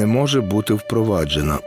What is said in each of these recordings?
не може бути впроваджена.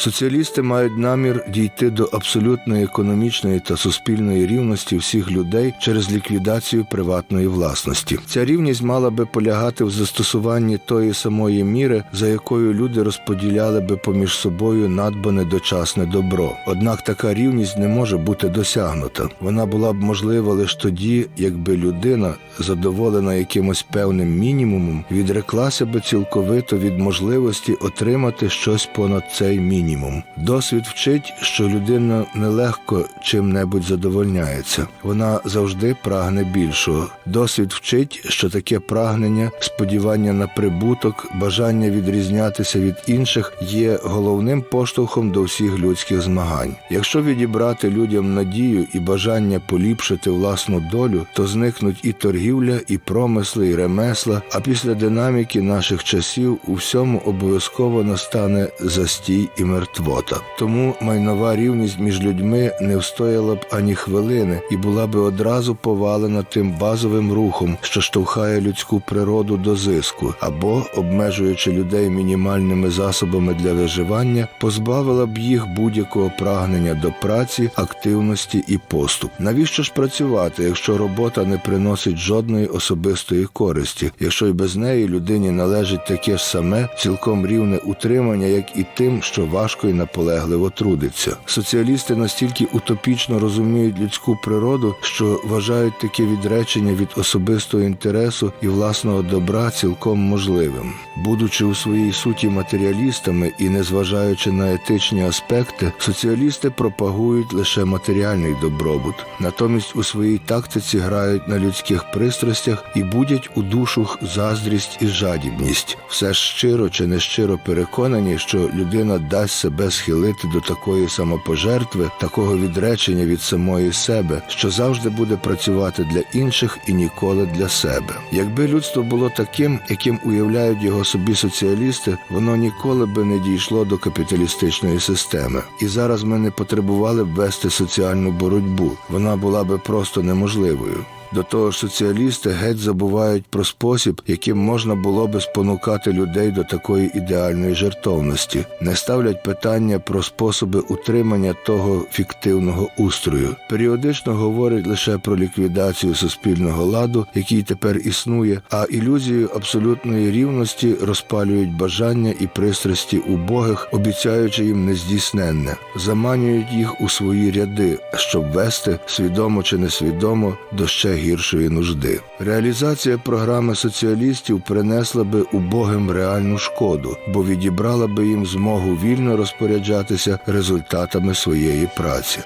Соціалісти мають намір дійти до абсолютної економічної та суспільної рівності всіх людей через ліквідацію приватної власності. Ця рівність мала би полягати в застосуванні тої самої міри, за якою люди розподіляли би поміж собою надбане дочасне добро. Однак така рівність не може бути досягнута. Вона була б можлива лише тоді, якби людина, задоволена якимось певним мінімумом, відреклася би цілковито від можливості отримати щось понад цей мінімум. Досвід вчить, що людина нелегко чим-небудь задовольняється. Вона завжди прагне більшого. Досвід вчить, що таке прагнення, сподівання на прибуток, бажання відрізнятися від інших є головним поштовхом до всіх людських змагань. Якщо відібрати людям надію і бажання поліпшити власну долю, то зникнуть і торгівля, і промисли, і ремесла. А після динаміки наших часів у всьому обов'язково настане застій і мертвота. Тому майнова рівність між людьми не встояла б ані хвилини і була би одразу повалена тим базовим рухом, що штовхає людську природу до зиску, або, обмежуючи людей мінімальними засобами для виживання, позбавила б їх будь-якого прагнення до праці, активності і поступ. Навіщо ж працювати, якщо робота не приносить жодної особистої користі, якщо й без неї людині належить таке ж саме, цілком рівне утримання, як і тим, що важко і наполегливо трудиться. Соціалісти настільки утопічно розуміють людську природу, що вважають таке відречення від особистого інтересу і власного добра цілком можливим. Будучи у своїй суті матеріалістами і незважаючи на етичні аспекти, соціалісти пропагують лише матеріальний добробут. Натомість у своїй тактиці грають на людських пристрастях і будять у душах заздрість і жадібність. Все щиро чи нещиро переконані, що людина дасть себе схилити до такої самопожертви, такого відречення від самої себе, що завжди буде працювати для інших і ніколи для себе. Якби людство було таким, яким уявляють його собі соціалісти, воно ніколи би не дійшло до капіталістичної системи. І зараз ми не потребували б вести соціальну боротьбу. Вона була би просто неможливою. До того ж, соціалісти геть забувають про спосіб, яким можна було би спонукати людей до такої ідеальної жертовності, не ставлять питання про способи утримання того фіктивного устрою. Періодично говорять лише про ліквідацію суспільного ладу, який тепер існує, а ілюзію абсолютної рівності розпалюють бажання і пристрасті убогих, обіцяючи їм нездійсненне, заманюють їх у свої ряди, щоб вести свідомо чи несвідомо до ще гіршої нужди. Реалізація програми соціалістів принесла би убогим реальну шкоду, бо відібрала би їм змогу вільно розпоряджатися результатами своєї праці.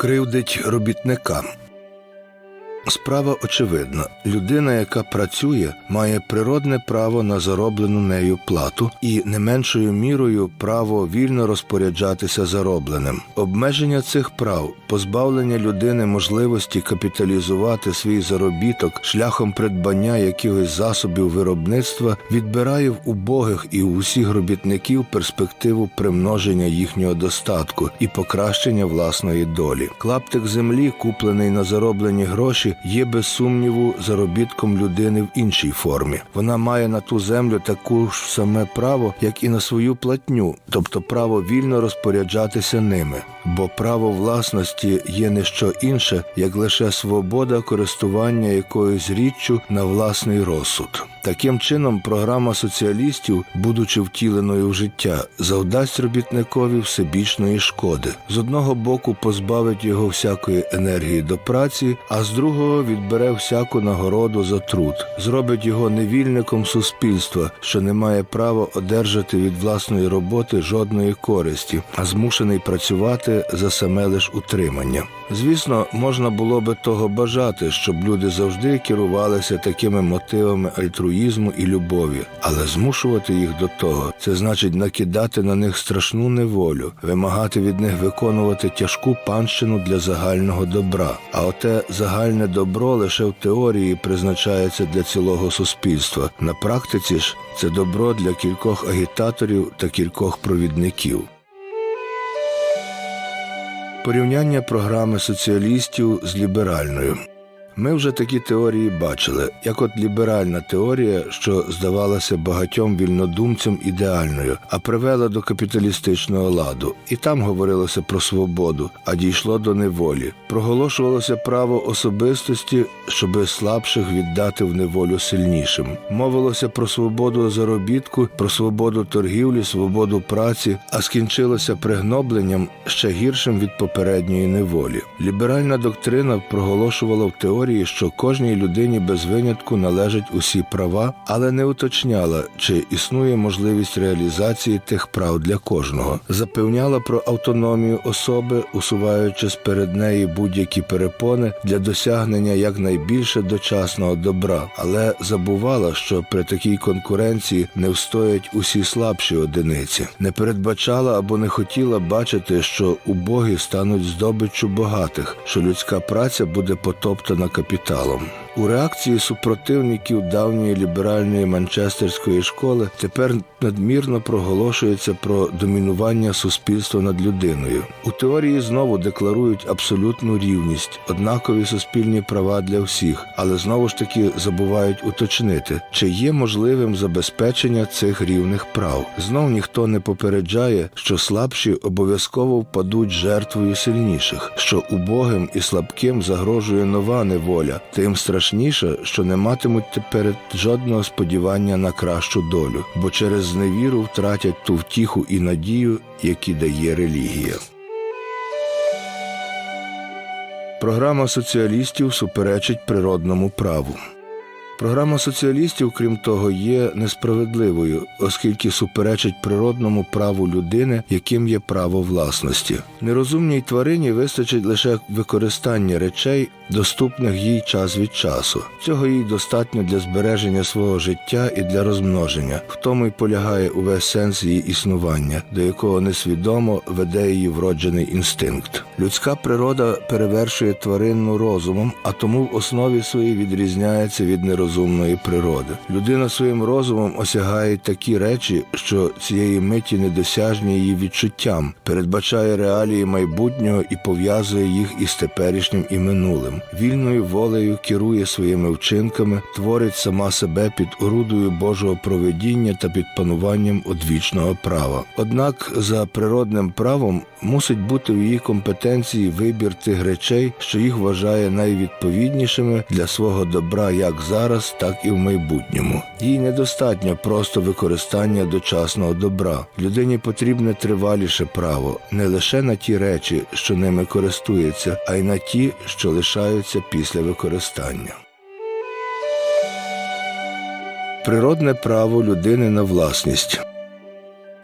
Кривдить робітникам. Справа очевидна: людина, яка працює, має природне право на зароблену нею плату і не меншою мірою право вільно розпоряджатися заробленим. Обмеження цих прав, позбавлення людини можливості капіталізувати свій заробіток шляхом придбання якихось засобів виробництва, відбирає в убогих і у всіх робітників перспективу примноження їхнього достатку і покращення власної долі. Клаптик землі, куплений на зароблені гроші є без сумніву заробітком людини в іншій формі. Вона має на ту землю таку ж саме право, як і на свою платню, тобто право вільно розпоряджатися ними. Бо право власності є не що інше, як лише свобода користування якоюсь річчю на власний розсуд. Таким чином, програма соціалістів, будучи втіленою в життя, завдасть робітникові всебічної шкоди. З одного боку позбавить його всякої енергії до праці, а з другого відбере всяку нагороду за труд, зробить його невільником суспільства, що не має права одержати від власної роботи жодної користі, а змушений працювати за саме лиш утримання. Звісно, можна було би того бажати, щоб люди завжди керувалися такими мотивами альтруїзму і любові, але змушувати їх до того це значить накидати на них страшну неволю, вимагати від них виконувати тяжку панщину для загального добра. А оте загальне добро лише в теорії призначається для цілого суспільства. На практиці ж це добро для кількох агітаторів та кількох провідників. Порівняння програми соціалістів з ліберальною. Ми вже такі теорії бачили, як от ліберальна теорія, що здавалася багатьом вільнодумцям ідеальною, а привела до капіталістичного ладу. І там говорилося про свободу, а дійшло до неволі. Проголошувалося право особистості, щоби слабших віддати в неволю сильнішим. Мовилося про свободу заробітку, про свободу торгівлі, свободу праці, а скінчилося пригнобленням ще гіршим від попередньої неволі. Ліберальна доктрина проголошувала в теорії, що кожній людині без винятку належать усі права, але не уточняла, чи існує можливість реалізації тих прав для кожного. Запевняла про автономію особи, усуваючи перед неї будь-які перепони для досягнення якнайбільше дочасного добра, але забувала, що при такій конкуренції не встоять усі слабші одиниці, не передбачала або не хотіла бачити, що убогі стануть здобиччю багатих, що людська праця буде потоптана капіталом. У реакції супротивників давньої ліберальної манчестерської школи тепер надмірно проголошується про домінування суспільства над людиною. У теорії знову декларують абсолютну рівність, однакові суспільні права для всіх, але знову ж таки забувають уточнити, чи є можливим забезпечення цих рівних прав. Знов ніхто не попереджає, що слабші обов'язково впадуть жертвою сильніших, що убогим і слабким загрожує нова неволя, тим страшніше, що не матимуть тепер жодного сподівання на кращу долю, бо через зневіру втратять ту втіху і надію, які дає релігія. Програма соціалістів суперечить природному праву. Програма соціалістів, крім того, є несправедливою, оскільки суперечить природному праву людини, яким є право власності. Нерозумній тварині вистачить лише використання речей, доступних їй час від часу. Цього їй достатньо для збереження свого життя і для розмноження. В тому й полягає увесь сенс її існування, до якого несвідомо веде її вроджений інстинкт. Людська природа перевершує тваринну розумом, а тому в основі своїй відрізняється від нерозумної природи. Людина своїм розумом осягає такі речі, що цієї миті недосяжні її відчуттям, передбачає реалії майбутнього і пов'язує їх із теперішнім і минулим. Вільною волею керує своїми вчинками, творить сама себе під орудою Божого проведіння та під пануванням одвічного права. Однак за природним правом мусить бути в її компетенції вибір тих речей, що їх вважає найвідповіднішими для свого добра як зараз, так і в майбутньому. Їй недостатньо просто використання дочасного добра. Людині потрібне триваліше право не лише на ті речі, що ними користується, а й на ті, що лишаються після використання. Природне право людини на власність.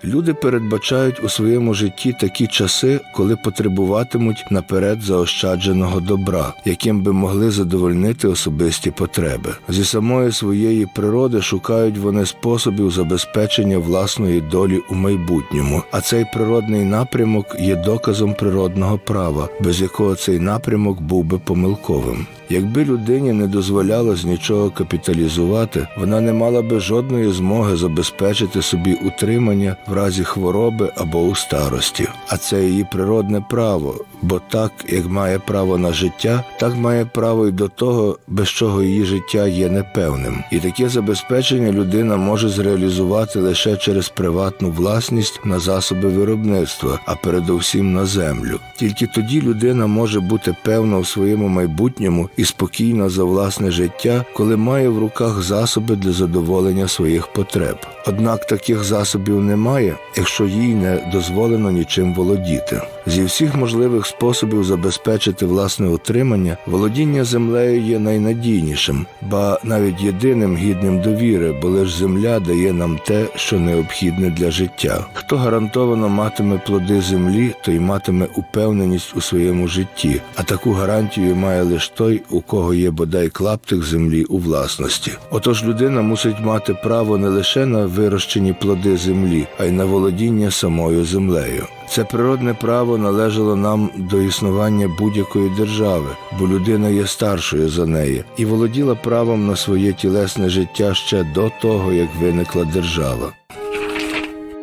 Люди передбачають у своєму житті такі часи, коли потребуватимуть наперед заощадженого добра, яким би могли задовольнити особисті потреби. Зі самої своєї природи шукають вони способів забезпечення власної долі у майбутньому, а цей природний напрямок є доказом природного права, без якого цей напрямок був би помилковим. Якби людині не дозволялось нічого капіталізувати, вона не мала би жодної змоги забезпечити собі утримання в разі хвороби або у старості. А це її природне право, бо так як має право на життя, так має право й до того, без чого її життя є непевним. І таке забезпечення людина може зреалізувати лише через приватну власність на засоби виробництва, а передовсім на землю. Тільки тоді людина може бути певна у своєму майбутньому і спокійна за власне життя, коли має в руках засоби для задоволення своїх потреб. Однак таких засобів немає, якщо їй не дозволено нічим володіти. Зі всіх можливих способів забезпечити власне утримання, володіння землею є найнадійнішим, ба навіть єдиним гідним довіри, бо лиш земля дає нам те, що необхідне для життя. Хто гарантовано матиме плоди землі, той матиме упевненість у своєму житті, а таку гарантію має лише той, у кого є бодай клаптик землі у власності. Отож людина мусить мати право не лише на вирощені плоди землі, а й на володіння самою землею. Це природне право належало нам до існування будь-якої держави, бо людина є старшою за неї і володіла правом на своє тілесне життя ще до того, як виникла держава.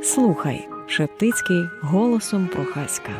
Слухай, Шептицький голосом Прохаська.